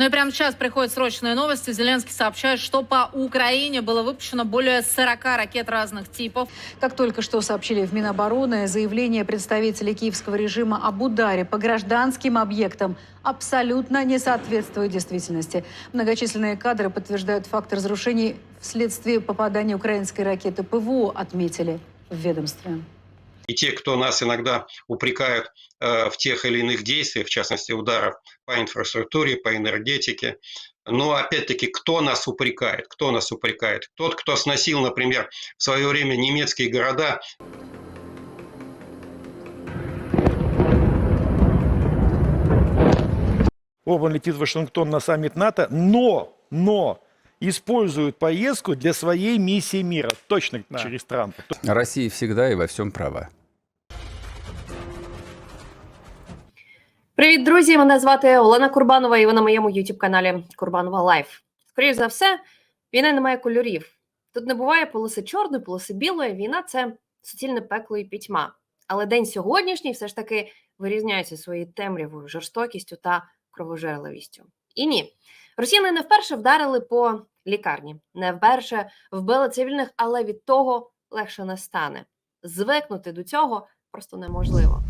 Ну и прямо сейчас приходят срочные новости. Зеленский сообщает, что по Украине было выпущено более 40 ракет разных типов. Как только что сообщили в Минобороны, заявление представителей киевского режима об ударе по гражданским объектам абсолютно не соответствует действительности. Многочисленные кадры подтверждают факт разрушений вследствие попадания украинской ракеты ПВО, отметили в ведомстве. И те, кто нас иногда упрекают э, в тех или иных действиях, в частности ударов по инфраструктуре, по энергетике, но опять-таки, кто нас упрекает? Кто нас упрекает? Тот, кто сносил, например, в свое время немецкие города, Орбан летит в Вашингтон на саммит НАТО, но, но использует поездку для своей миссии мира, точно через Трампа. Россия всегда и во всем права. Привіт, друзі! Мене звати Олена Курбанова, і ви на моєму youtube каналі Курбанова Лайф. Скоріше за все, війна не має кольорів. Тут не буває полоси чорної, полоси білої. Війна це суцільне пекло і пітьма. Але день сьогоднішній все ж таки вирізняється своєю темрявою, жорстокістю та кровожерливістю. І ні, росіяни не вперше вдарили по лікарні, не вперше вбили цивільних, але від того легше не стане. Звикнути до цього просто неможливо.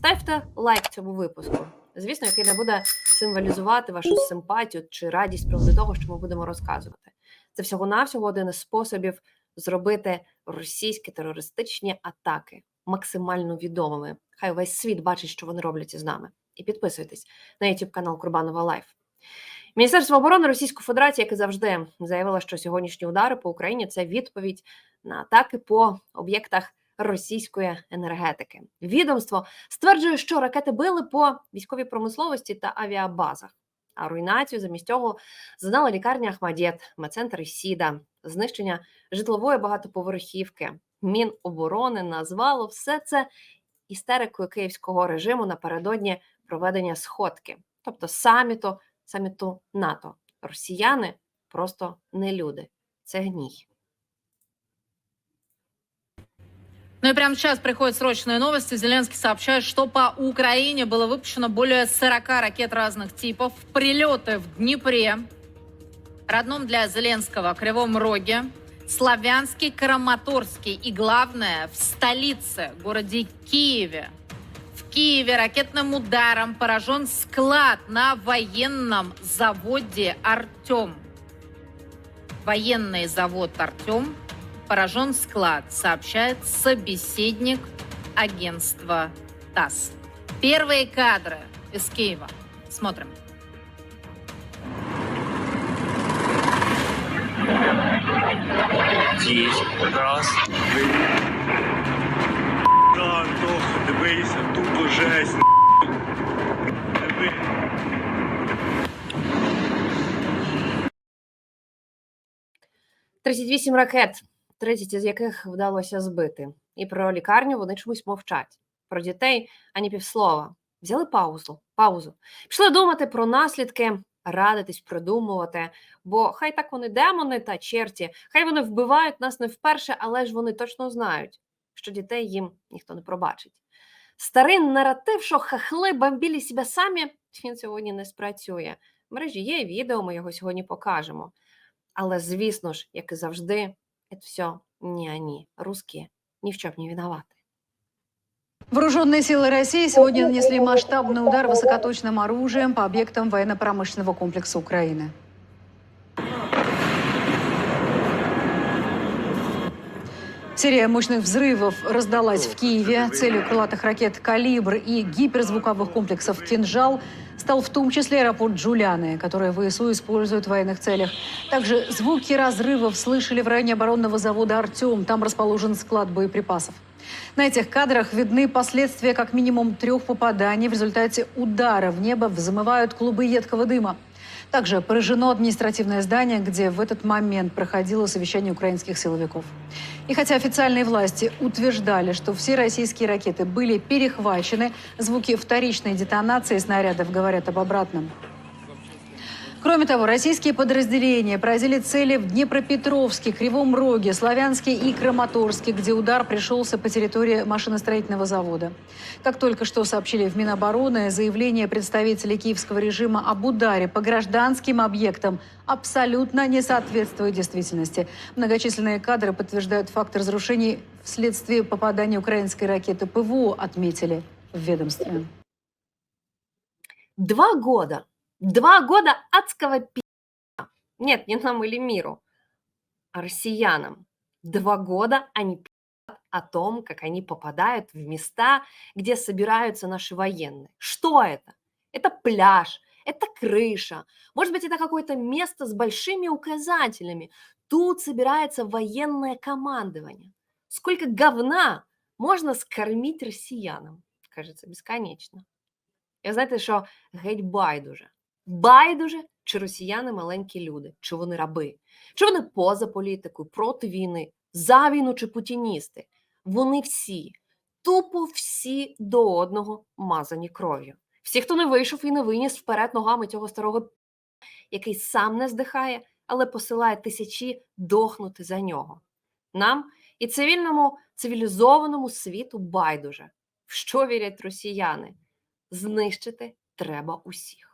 Ставте лайк цьому випуску. Звісно, який не буде символізувати вашу симпатію чи радість приводу того, що ми будемо розказувати. Це всього-навсього один із способів зробити російські терористичні атаки максимально відомими. Хай весь світ бачить, що вони роблять із нами. І підписуйтесь на YouTube канал Курбанова Лайф. Міністерство оборони Російської Федерації, як і завжди, заявило, що сьогоднішні удари по Україні це відповідь на атаки по об'єктах російської енергетики. Відомство стверджує, що ракети били по військовій промисловості та авіабазах. А руйнацію замість цього зазнала лікарня Ахмадєт, медцентр Сіда, знищення житлової багатоповерхівки. Міноборони назвало все це істерикою київського режиму напередодні проведення сходки, тобто саміту, саміту НАТО. Росіяни просто не люди, це гній. Ну и прямо сейчас приходят срочные новости. Зеленский сообщает, что по Украине было выпущено более 40 ракет разных типов. Прилеты в Днепре, родном для Зеленского Кривом Роге, Славянский, Краматорский и, главное, в столице, городе Киеве. В Киеве ракетным ударом поражен склад на военном заводе «Артем». Военный завод «Артем» поражен склад, сообщает собеседник агентства ТАСС. Первые кадры из Киева. Смотрим. Здесь. Раз. Да, Антоха, дивися, тупо жесть. Диви. – 38 ракет, 30 із яких вдалося збити. І про лікарню вони чомусь мовчать. Про дітей ані півслова. Взяли паузу, паузу. Пішли думати про наслідки, радитись, продумувати. Бо хай так вони демони та черті, хай вони вбивають нас не вперше, але ж вони точно знають, що дітей їм ніхто не пробачить. Старий наратив, що хахли бомбілі себе самі, він сьогодні не спрацює. В мережі є відео, ми його сьогодні покажемо. Але, звісно ж, як і завжди, це все не они, русские, ни в чем не виноваты. Вооруженные силы России сегодня нанесли масштабный удар высокоточным оружием по объектам военно-промышленного комплекса Украины. Серия мощных взрывов раздалась в Киеве. Целью крылатых ракет «Калибр» и гиперзвуковых комплексов «Кинжал» стал в том числе аэропорт Джуляны, который ВСУ использует в военных целях. Также звуки разрывов слышали в районе оборонного завода «Артем». Там расположен склад боеприпасов. На этих кадрах видны последствия как минимум трех попаданий. В результате удара в небо взмывают клубы едкого дыма. Также поражено административное здание, где в этот момент проходило совещание украинских силовиков. И хотя официальные власти утверждали, что все российские ракеты были перехвачены, звуки вторичной детонации снарядов говорят об обратном. Кроме того, российские подразделения поразили цели в Днепропетровске, Кривом Роге, Славянске и Краматорске, где удар пришелся по территории машиностроительного завода. Как только что сообщили в Минобороны, заявление представителей киевского режима об ударе по гражданским объектам абсолютно не соответствует действительности. Многочисленные кадры подтверждают факт разрушений вследствие попадания украинской ракеты ПВО, отметили в ведомстве. Два года. Два года адского пи***. Нет, не нам или миру, а россиянам. Два года они пи***ят о том, как они попадают в места, где собираются наши военные. Что это? Это пляж, это крыша. Может быть, это какое-то место с большими указателями. Тут собирается военное командование. Сколько говна можна скормить росіянам? Кажеться, безконечно. І знаєте, що геть байдуже. Байдуже, чи росіяни маленькі люди, чи вони раби, чи вони поза політикою, проти війни, за війну чи путіністи. Вони всі, тупо всі до одного мазані кров'ю. Всі, хто не вийшов і не виніс вперед ногами цього старого який сам не здихає, але посилає тисячі дохнути за нього. Нам і цивільному цивілізованому світу байдуже. В що вірять росіяни? Знищити треба усіх.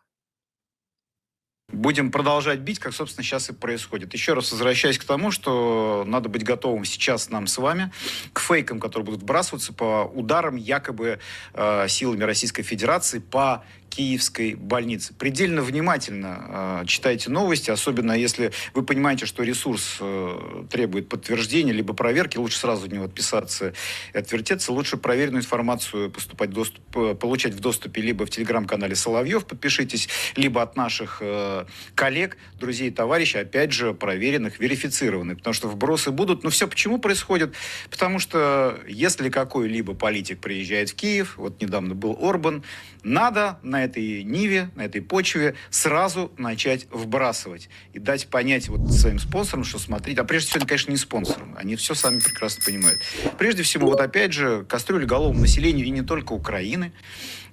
Будем продолжать бить, как, собственно, сейчас и происходит. Еще раз возвращаясь к тому, что надо быть готовым сейчас нам с вами к фейкам, которые будут вбрасываться по ударам якобы э, силами Российской Федерации по Киевской больнице. Предельно внимательно э, читайте новости, особенно если вы понимаете, что ресурс э, требует подтверждения либо проверки, лучше сразу от него отписаться и отвертеться. Лучше проверенную информацию поступать доступ, получать в доступе либо в телеграм-канале Соловьев, подпишитесь, либо от наших э, коллег, друзей, товарищей, опять же, проверенных, верифицированных. Потому что вбросы будут. Но все почему происходит? Потому что если какой-либо политик приезжает в Киев, вот недавно был Орбан, надо на этой ниве, на этой почве сразу начать вбрасывать и дать понять вот своим спонсорам, что смотрите, а прежде всего, конечно, не спонсорам, они все сами прекрасно понимают. Прежде всего, вот опять же, кастрюля головому населению и не только Украины,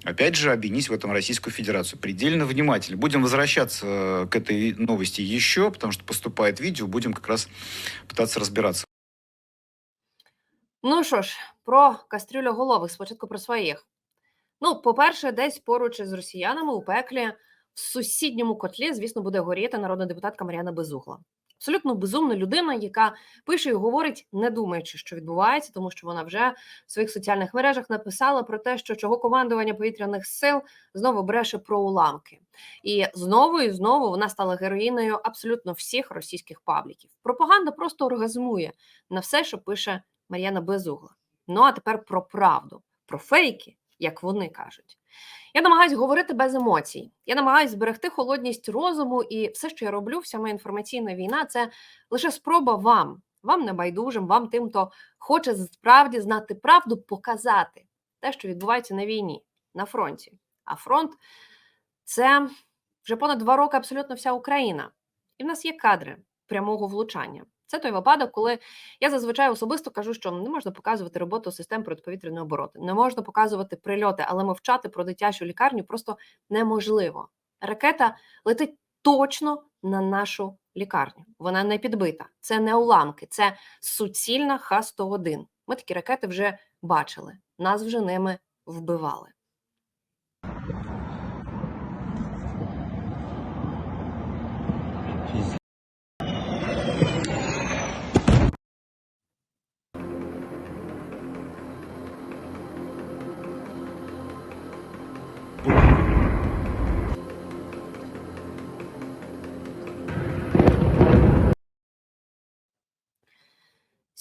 опять же, обвинить в этом Российскую Федерацию. Предельно внимательно. Будем возвращаться э, к этой новости еще, потому что поступает видео, будем как раз пытаться разбираться. Ну що ж, про кастрюлю голових, спочатку про своїх. Ну, по-перше, десь поруч із росіянами у пеклі в сусідньому котлі, звісно, буде горіти народна депутатка Мар'яна Безугла. Абсолютно безумна людина, яка пише і говорить, не думаючи, що відбувається, тому що вона вже в своїх соціальних мережах написала про те, що чого командування повітряних сил знову бреше про уламки. І знову і знову вона стала героїною абсолютно всіх російських пабліків. Пропаганда просто оргазмує на все, що пише Мар'яна Безугла. Ну а тепер про правду, про фейки, як вони кажуть. Я намагаюся говорити без емоцій. Я намагаюся зберегти холодність розуму, і все, що я роблю, вся моя інформаційна війна це лише спроба вам, вам небайдужим, вам тим, хто хоче справді знати правду, показати те, що відбувається на війні, на фронті. А фронт це вже понад два роки абсолютно вся Україна. І в нас є кадри прямого влучання. Це той випадок, коли я зазвичай особисто кажу, що не можна показувати роботу систем протиповітряної оборони, не можна показувати прильоти, але мовчати про дитячу лікарню просто неможливо. Ракета летить точно на нашу лікарню. Вона не підбита. Це не уламки, це суцільна Х-101. Ми такі ракети вже бачили. Нас вже ними вбивали.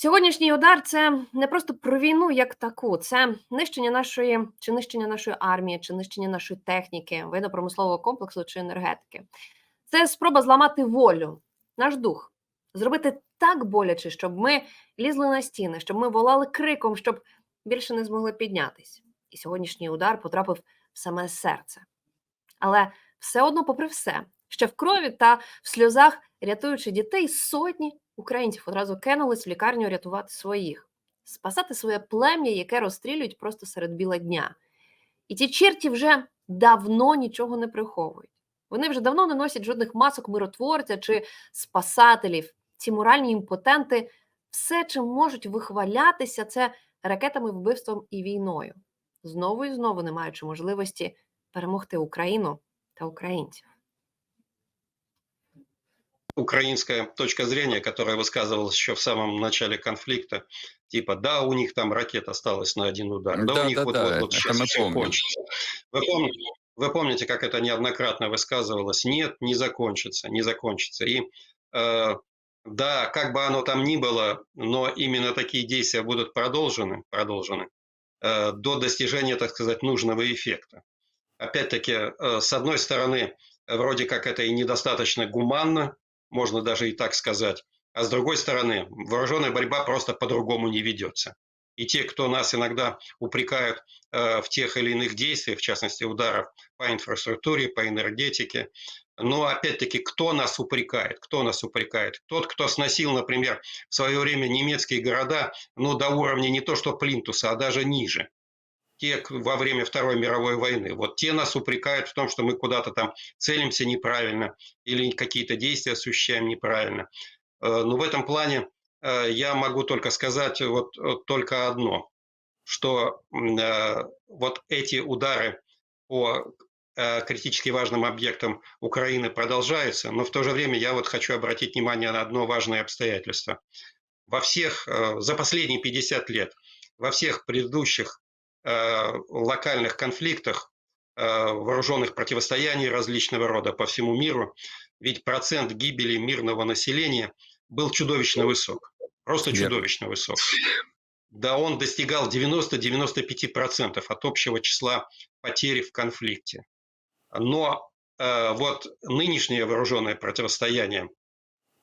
Сьогоднішній удар це не просто про війну як таку, це нищення нашої чи нищення нашої армії, чи нищення нашої техніки, воєнно-промислового комплексу чи енергетики. Це спроба зламати волю, наш дух, зробити так боляче, щоб ми лізли на стіни, щоб ми волали криком, щоб більше не змогли піднятись. І сьогоднішній удар потрапив в саме серце. Але все одно, попри все, ще в крові та в сльозах, рятуючи дітей, сотні українців одразу кинулись в лікарню рятувати своїх, спасати своє плем'я, яке розстрілюють просто серед біла дня. І ті черті вже давно нічого не приховують. Вони вже давно не носять жодних масок миротворця чи спасателів. Ці моральні імпотенти все, чим можуть вихвалятися, це ракетами, вбивством і війною. Знову і знову не маючи можливості перемогти Україну та українців. Украинская точка зрения, которая высказывалась еще в самом начале конфликта, типа, да, у них там ракет осталось на один удар, да, Да, у них да, вот, да, вот, вот сейчас все кончится. Вы помните, вы помните, как это неоднократно высказывалось? Нет, не закончится, не закончится. И э, да, как бы оно там ни было, но именно такие действия будут продолжены, продолжены э, до достижения, так сказать, нужного эффекта. Опять-таки, э, с одной стороны, вроде как это и недостаточно гуманно, можно даже и так сказать. А с другой стороны, вооруженная борьба просто по-другому не ведется. И те, кто нас иногда упрекают э, в тех или иных действиях, в частности ударов по инфраструктуре, по энергетике, но опять-таки, кто нас упрекает? Кто нас упрекает? Тот, кто сносил, например, в свое время немецкие города, ну, до уровня не то что Плинтуса, а даже ниже. Те во время Второй мировой войны. Вот те нас упрекают в том, что мы куда-то там целимся неправильно или какие-то действия осуществляем неправильно. Э, Но в этом плане э, я могу только сказать вот э, только одно, что вот эти удары по критически важным объектам Украины продолжаются, но в то же время я вот хочу обратить внимание на одно важное обстоятельство. Во всех, за последние 50 лет, во всех предыдущих локальных конфликтах, э, вооруженных противостояний различного рода по всему миру, ведь процент гибели мирного населения был чудовищно высок. Просто чудовищно высок. Да, он достигал 90-95% от общего числа потерь в конфликте. Но э, вот нынешнее вооруженное противостояние,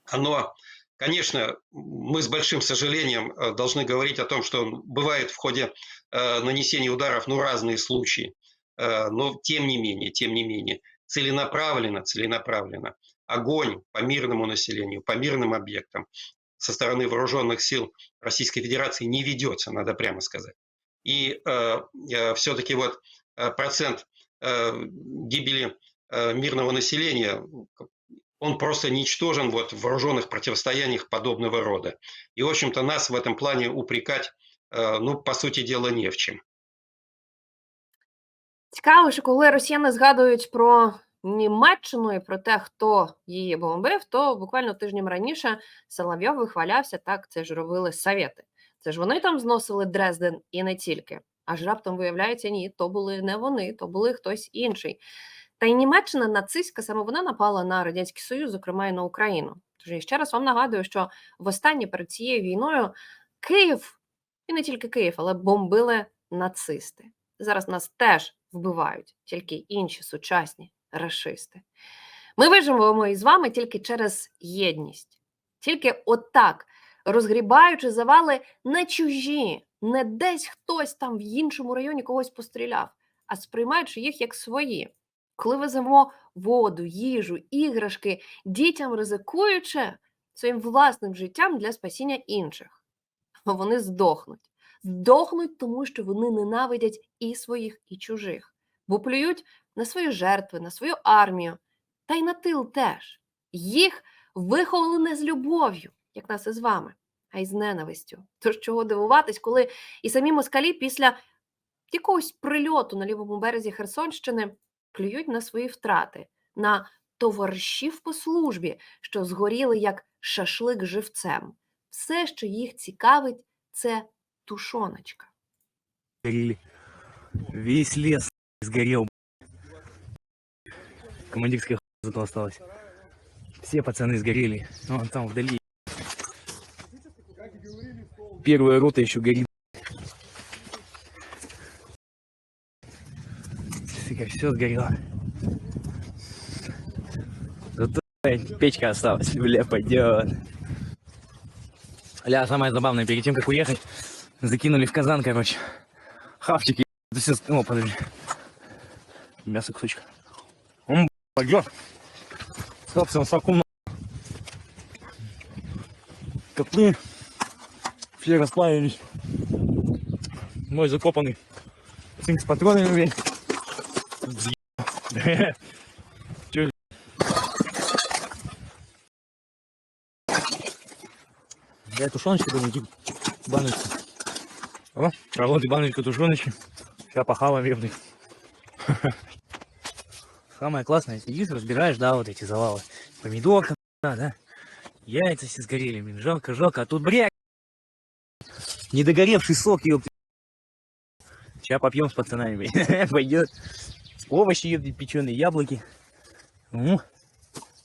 оно, конечно, мы с большим сожалением э, должны говорить о том, что бывает в ходе э, нанесения ударов ну, разные случаи. Э, но тем не менее, тем не менее, целенаправленно, целенаправленно огонь по мирному населению, по мирным объектам со стороны вооруженных сил Российской Федерации не ведется, надо прямо сказать. И э, э, все-таки вот э, процент э, гибели э, мирного населения, он просто ничтожен вот в вооруженных противостояниях подобного рода. И, в общем-то, нас в этом плане упрекать, э, ну, по сути дела, не в чем. Цікаво, що коли росіяни згадують про Німеччину і про те, хто її бомбив, то буквально тижнем раніше Соловйов вихвалявся, так це ж робили совєти. Це ж вони там зносили Дрезден і не тільки. Аж раптом виявляється, ні, то були не вони, то були хтось інший. Та й Німеччина нацистська, саме вона напала на Радянський Союз, зокрема і на Україну. Тож я ще раз вам нагадую, що востаннє перед цією війною Київ, і не тільки Київ, але бомбили нацисти. Зараз нас теж вбивають, тільки інші сучасні рашисти. Ми виживемо із вами тільки через єдність, тільки отак, розгрібаючи завали не чужі, не десь хтось там в іншому районі когось постріляв, а сприймаючи їх як свої. Коли веземо воду, їжу, іграшки, дітям ризикуючи своїм власним життям для спасіння інших, вони здохнуть. Здохнуть, тому що вони ненавидять і своїх, і чужих, бо плюють на свої жертви, на свою армію, та й на тил теж. Їх виховали не з любов'ю, як нас із вами, а й з ненавистю. Тож чого дивуватись, коли і самі москалі після якогось прильоту на лівому березі Херсонщини плюють на свої втрати, на товаришів по службі, що згоріли як шашлик живцем. Все, що їх цікавить, це тушоночка. Весь лес сгорел. Командирская хуйня зато осталась. Все пацаны сгорели. Вон там вдали. Первая рота еще горит. Сука, все сгорело. Зато печка осталась. Бля, пойдет. Ля, самое забавное, перед тем, как уехать, закинули в казан, короче. Хавчики. О, подожди. Мясо кусочка. Он, пойдет. Собственно, сакум. Котлы. Все расплавились. Мой закопанный. Цинк с патронами. Че, Я тушеночку думаю, иди баночку. О, а вот и баночка тушеночки. Сейчас похаваем, ёбный. Самое классное, сидишь, разбираешь, да, вот эти завалы. Помидорка, да, да. Яйца все сгорели, блин, жалко, жалко. А тут, бря, недогоревший сок, ёпты. Сейчас попьем с пацанами, блин. Пойдет. Овощи, ёпты, печеные, яблоки. Ну,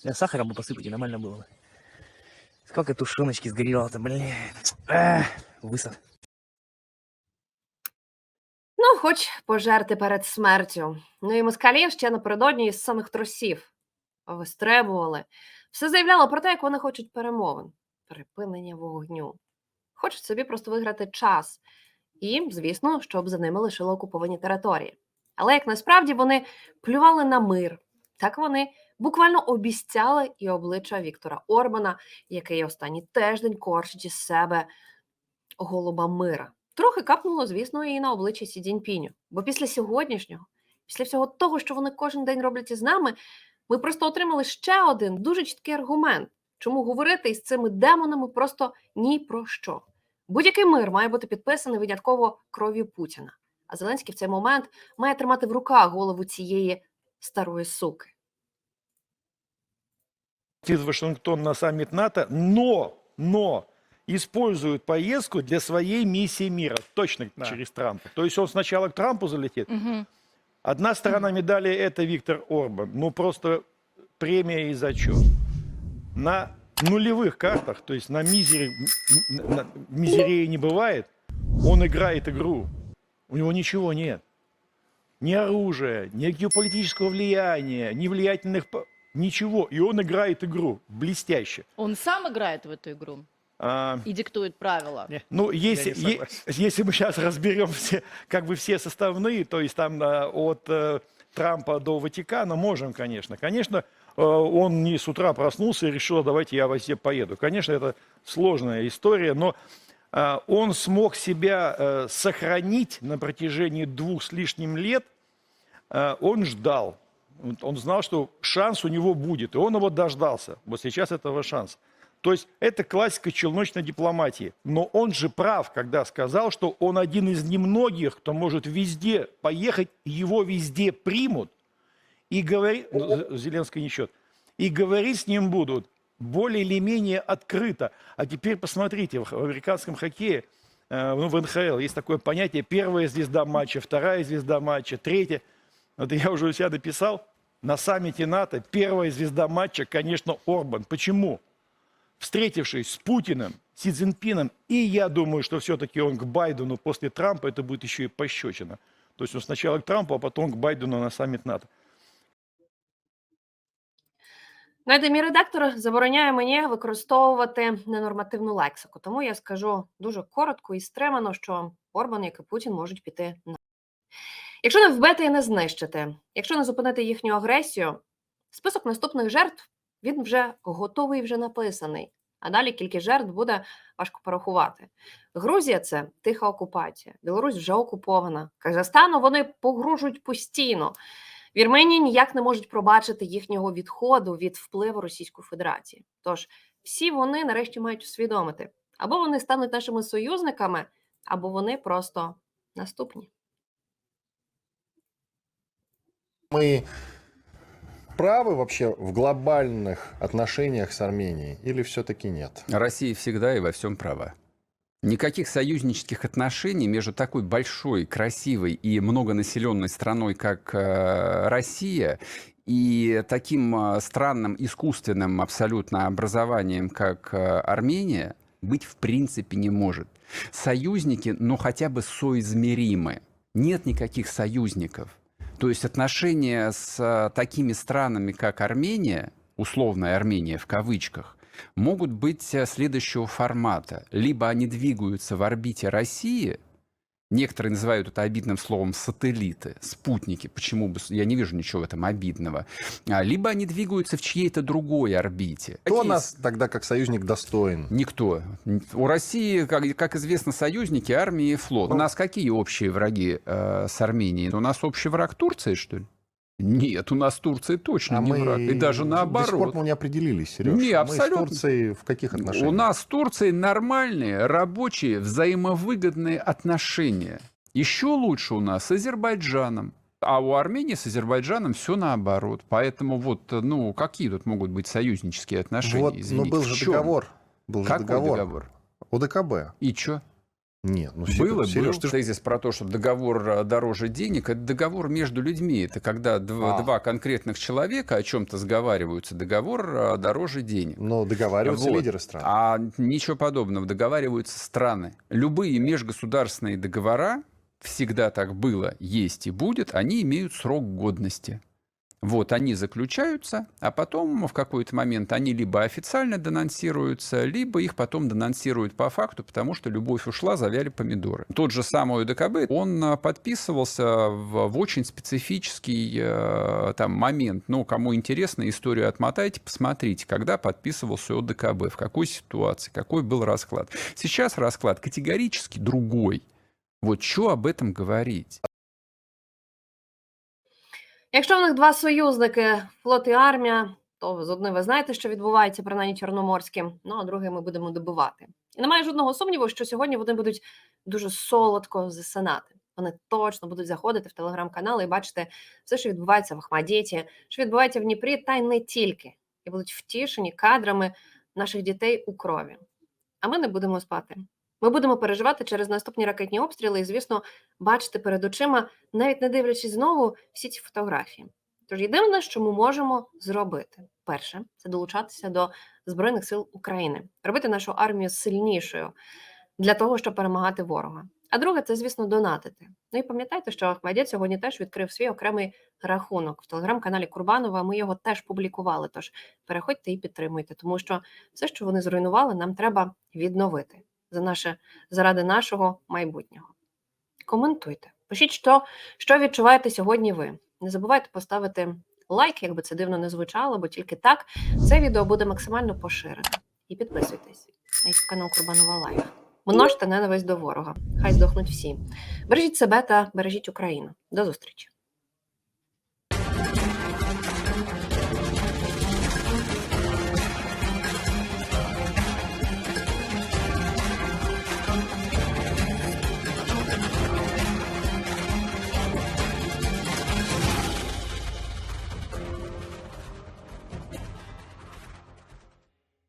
я сахара бы посыпать, и нормально было бы. Сколько тушеночки сгорело-то, блин. Высох. Ну, хоч пожерти перед смертю. Ну і москалів ще напередодні із самих трусів вистребували. Все заявляло про те, як вони хочуть перемовин, припинення вогню. Хочуть собі просто виграти час. І, звісно, щоб за ними лишили окуповані території. Але як насправді вони плювали на мир, так вони буквально обіцяли і обличчя Віктора Орбана, який останній тиждень корчить із себе голуба мира. Трохи капнуло, звісно, і на обличчі Сі Цзіньпіню. Бо після сьогоднішнього, після всього того, що вони кожен день роблять із нами, ми просто отримали ще один дуже чіткий аргумент, чому говорити із цими демонами просто ні про що. Будь-який мир має бути підписаний винятково кров'ю Путіна. А Зеленський в цей момент має тримати в руках голову цієї старої суки. Из Вашингтона на саммит НАТО, но, но используют поездку для своей миссии мира, точно через Трампа. То есть он сначала к Трампу залетит. Одна сторона медали – это Виктор Орбан. Ну, просто премия и зачет. На нулевых картах, то есть на мизере, на- мизерее не бывает, он играет игру. У него ничего нет. Ни оружия, ни геополитического влияния, ни влиятельных... Ничего. И он играет игру блестяще. Он сам играет в эту игру А, и диктует правила. ну, если, не е- если мы сейчас разберем все, как бы все составные, то есть там а, от э, Трампа до Ватикана, можем, конечно. Конечно, э, он не с утра проснулся и решил, давайте я везде поеду. Конечно, это сложная история, но а, он смог себя э, сохранить на протяжении двух с лишним лет. А, Он ждал. Он знал, что шанс у него будет, и он его дождался. Вот сейчас этого шанса. То есть это классика челночной дипломатии. Но он же прав, когда сказал, что он один из немногих, кто может везде поехать, его везде примут. И говорит, ну, Зеленский не счет, и говорить с ним будут более или менее открыто. А теперь посмотрите, в американском хоккее, э, ну, в НХЛ есть такое понятие первая звезда матча, вторая звезда матча, третья. Вот я уже у себя написал, на саммите НАТО первая звезда матча, конечно, Орбан. Почему? Встретившись с Путиным, Си Цзиньпином, и я думаю, что все-таки он к Байдену после Трампа, это будет еще и пощечина. То есть он сначала к Трампу, а потом к Байдену на саммит НАТО. Знаєте, мій редактор забороняє мені використовувати ненормативну лексику, тому я скажу дуже коротко і стримано, що Орбан, як і Путін, можуть піти на. Якщо не вбити і не знищити, якщо не зупинити їхню агресію, список наступних жертв він вже готовий, вже написаний. А далі кількість жертв буде важко порахувати. Грузія це тиха окупація, Білорусь вже окупована. Казахстану вони погрожують постійно. Вірменії ніяк не можуть пробачити їхнього відходу від впливу Російської Федерації. Тож всі вони нарешті мають усвідомити, або вони стануть нашими союзниками, або вони просто наступні. Мы правы вообще в глобальных отношениях с Арменией или все-таки нет? Россия всегда и во всем права. Никаких союзнических отношений между такой большой, красивой и многонаселенной страной, как э, Россия, и таким э, странным, искусственным абсолютно образованием, как э, Армения, быть в принципе не может. Союзники, ну хотя бы соизмеримы. Нет никаких союзников. То есть отношения с э, такими странами, как Армения, условная Армения в кавычках, могут быть э, следующего формата. Либо они двигаются в орбите России, некоторые называют это обидным словом сателлиты, спутники, почему бы, я не вижу ничего в этом обидного, А, либо они двигаются в чьей-то другой орбите. Кто Какие нас тогда как союзник достоин? Никто. У России, как, как известно, союзники, армии и флот. У нас какие общие враги э, с Арменией? У нас общий враг Турции, что ли? Нет, у нас Турция точно А не мы враг. И даже До сих пор наоборот. мы не определились, Сереж. Не, Мы абсолютно. с Турцией в каких отношениях? У нас с Турцией нормальные, рабочие, взаимовыгодные отношения. Еще лучше у нас с Азербайджаном. А у Армении с Азербайджаном все наоборот. Поэтому вот, ну, какие тут могут быть союзнические отношения? Вот, но извините? был В же договор. Был же Какой договор. договор? ОДКБ. И что? Нет, ну Было, Сереж, был ты тезис про то, что договор э, дороже денег. Это договор между людьми. Это когда дв- А. два конкретных человека о чем-то сговариваются. Договор э, дороже денег. Но договариваются Вот. лидеры стран. А ничего подобного. Договариваются страны. Любые межгосударственные договора, всегда так было, есть и будет, они имеют срок годности. Вот, они заключаются, а потом в какой-то момент они либо официально денонсируются, либо их потом денонсируют по факту, потому что любовь ушла, завяли помидоры. Тот же самый ОДКБ, он а, подписывался в, в очень специфический э, там момент. Ну, кому интересно, историю отмотайте, посмотрите, когда подписывался ОДКБ, в какой ситуации, какой был расклад. Сейчас расклад категорически другой. Вот что об этом говорить? Якщо в них два союзники, флот і армія, то з одним ви знаєте, що відбувається, принаймні Чорноморським, ну а другий ми будемо добивати. І немає жодного сумніву, що сьогодні вони будуть дуже солодко засинати. Вони точно будуть заходити в телеграм-канали і бачити все, що відбувається в Ахмадіті, що відбувається в Дніпрі, та й не тільки. І будуть втішені кадрами наших дітей у крові. А ми не будемо спати. Ми будемо переживати через наступні ракетні обстріли і, звісно, бачити перед очима навіть не дивлячись знову всі ці фотографії. Тож єдине, що ми можемо зробити, перше, це долучатися до Збройних сил України, робити нашу армію сильнішою для того, щоб перемагати ворога. А друге, це, звісно, донатити. Ну і пам'ятайте, що Ахмадєт сьогодні теж відкрив свій окремий рахунок в телеграм-каналі Курбанова. Ми його теж публікували. Тож переходьте і підтримуйте, тому що все, що вони зруйнували, нам треба відновити за наше заради нашого майбутнього. Коментуйте. Пишіть, що, що відчуваєте сьогодні ви. Не забувайте поставити лайк, якби це дивно не звучало, бо тільки так це відео буде максимально поширене. І підписуйтесь на канал Курбанова Лайф. Множте ненависть до ворога. Хай здохнуть всі. Бережіть себе та бережіть Україну. До зустрічі!